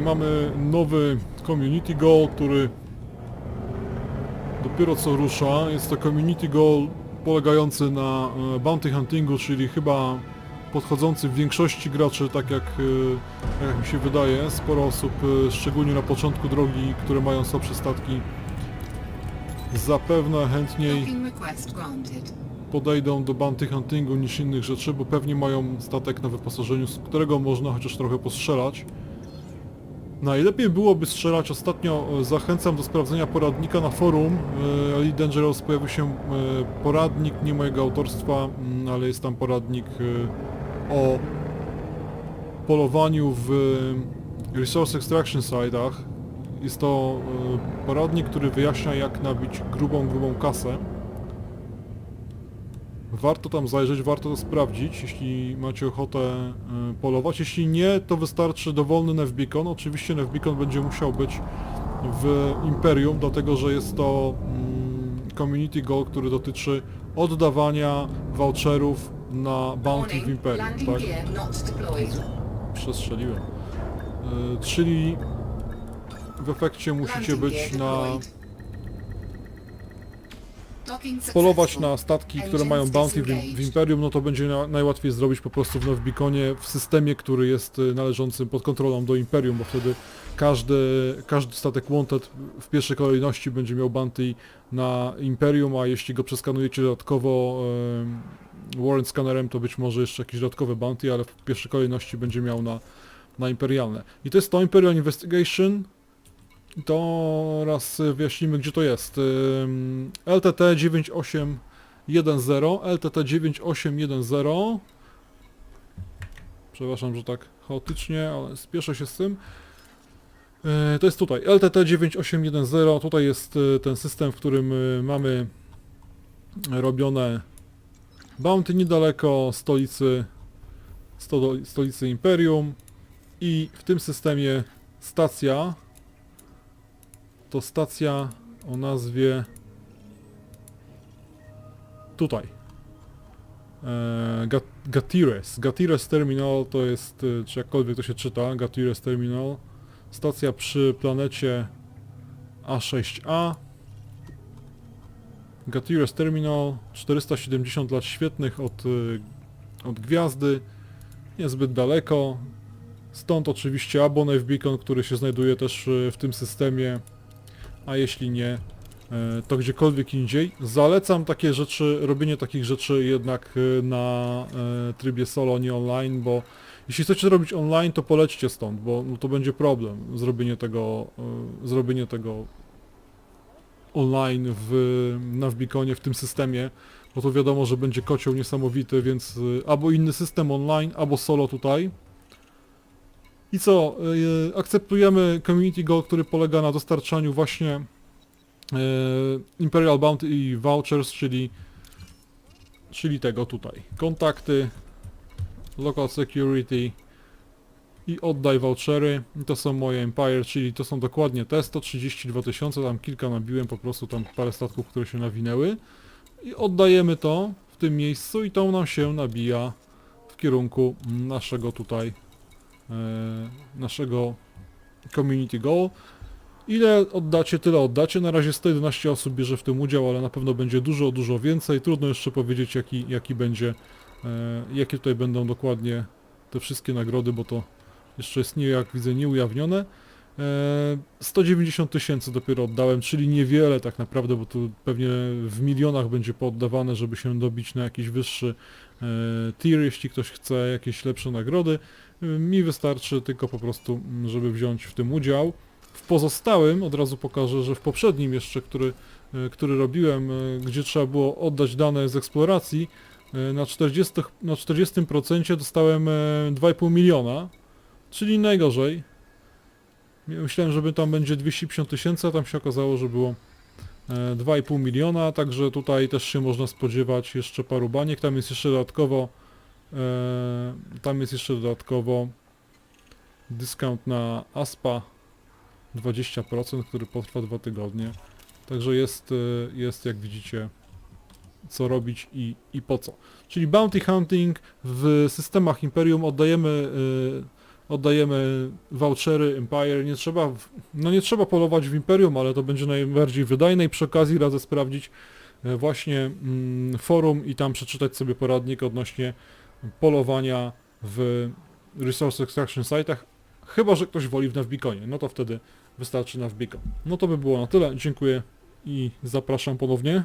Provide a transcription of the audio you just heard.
mamy nowy community goal, który dopiero co rusza. Jest to community goal polegający na e, bounty huntingu, czyli chyba podchodzący w większości graczy, tak jak, e, jak mi się wydaje. Sporo osób, e, szczególnie na początku drogi, które mają słabsze statki, zapewne chętniej podejdą do bounty huntingu niż innych rzeczy, bo pewnie mają statek na wyposażeniu, z którego można chociaż trochę postrzelać. Najlepiej byłoby strzelać, ostatnio e, zachęcam do sprawdzenia poradnika na forum. e, Elite Dangerous pojawił się e, poradnik, nie mojego autorstwa, mm, ale jest tam poradnik o polowaniu w Resource Extraction site'ach. Jest to poradnik, który wyjaśnia jak nabić grubą, grubą kasę. Warto tam zajrzeć, warto to sprawdzić, jeśli macie ochotę e, polować. Jeśli nie, to wystarczy dowolny Nevbeacon. Oczywiście Nevbeacon będzie musiał być w Imperium, dlatego że jest to mm, community goal, który dotyczy oddawania voucherów na bounty w Imperium, tak? Przestrzeliłem. E, czyli w efekcie musicie być na polować na statki, które mają bounty w. Imperium, no to będzie na, najłatwiej zrobić po prostu w Nowbikonie w systemie, który jest y, należącym pod kontrolą do Imperium, bo wtedy każdy, każdy statek Wanted w pierwszej kolejności będzie miał bounty na Imperium, a jeśli go przeskanujecie dodatkowo y, Warrant Scannerem, to być może jeszcze jakieś dodatkowe bounty, ale w pierwszej kolejności będzie miał na, na Imperialne. I to jest to Imperial Investigation, to raz wyjaśnimy gdzie to jest. LTT 9810, LTT 9810. Przepraszam, że tak chaotycznie, ale spieszę się z tym. Yy, To jest tutaj, LTT 9810, tutaj jest y, ten system, w którym y, mamy robione bounty niedaleko stolicy, sto, stolicy Imperium i w tym systemie stacja to stacja o nazwie tutaj e, Gat- Gatires. Gatires Terminal to jest, e, czy jakkolwiek to się czyta, Gatires Terminal. Stacja przy planecie A6A. Gatires Terminal, 470 lat świetnych od, e, od gwiazdy, niezbyt daleko. Stąd oczywiście Abonave Beacon, który się znajduje też e, w tym systemie a jeśli nie, e, to gdziekolwiek indziej. Zalecam takie rzeczy, robienie takich rzeczy jednak e, na e, trybie solo, nie online, bo jeśli chcecie robić online, to polećcie stąd, bo no, to będzie problem zrobienie tego, zrobienie tego online w, na Wbikonie, w tym systemie, bo to wiadomo, że będzie kocioł niesamowity, więc albo inny system online, albo solo tutaj. I co? Yy, akceptujemy Community Goal, który polega na dostarczaniu właśnie yy, Imperial Bounty i Vouchers, czyli, czyli tego tutaj. Kontakty, Local Security i oddaj vouchery. I to są moje Empire, czyli to są dokładnie te 132 tysiące, tam kilka nabiłem, po prostu tam parę statków, które się nawinęły. I oddajemy to w tym miejscu i to nam się nabija w kierunku naszego tutaj naszego community goal. Ile oddacie, tyle oddacie. Na razie 111 osób bierze w tym udział, ale na pewno będzie dużo, dużo więcej. Trudno jeszcze powiedzieć jaki, jaki będzie, e, jakie tutaj będą dokładnie te wszystkie nagrody, bo to jeszcze jest nie, jak widzę, nieujawnione. E, 190 tysięcy dopiero oddałem, czyli niewiele tak naprawdę, bo tu pewnie w milionach będzie pooddawane, żeby się dobić na jakiś wyższy e, tier, jeśli ktoś chce jakieś lepsze nagrody. Mi wystarczy tylko po prostu, mm, żeby wziąć w tym udział. W pozostałym od razu pokażę, że w poprzednim jeszcze, który, e, który robiłem, e, gdzie trzeba było oddać dane z eksploracji, e, na 40%, na 40% dostałem e, 2,5 miliona, czyli najgorzej. Myślałem, że tam będzie 250 tysięcy, a tam się okazało, że było e, 2,5 miliona, także tutaj też się można spodziewać jeszcze paru baniek. Tam jest jeszcze dodatkowo e, tam jest jeszcze dodatkowo dyskount na ASPA 20%, który potrwa dwa tygodnie. Także jest, e, jest jak widzicie co robić i, i po co. Czyli bounty hunting w systemach Imperium oddajemy oddajemy vouchery Empire, nie trzeba, no nie trzeba polować w Imperium, ale to będzie najbardziej wydajne i przy okazji radzę sprawdzić e, właśnie mm, forum i tam przeczytać sobie poradnik odnośnie polowania w Resource Extraction site'ach, chyba, że ktoś woli w Navbeaconie, no to wtedy wystarczy Navbeacon. No to by było na tyle, dziękuję i zapraszam ponownie.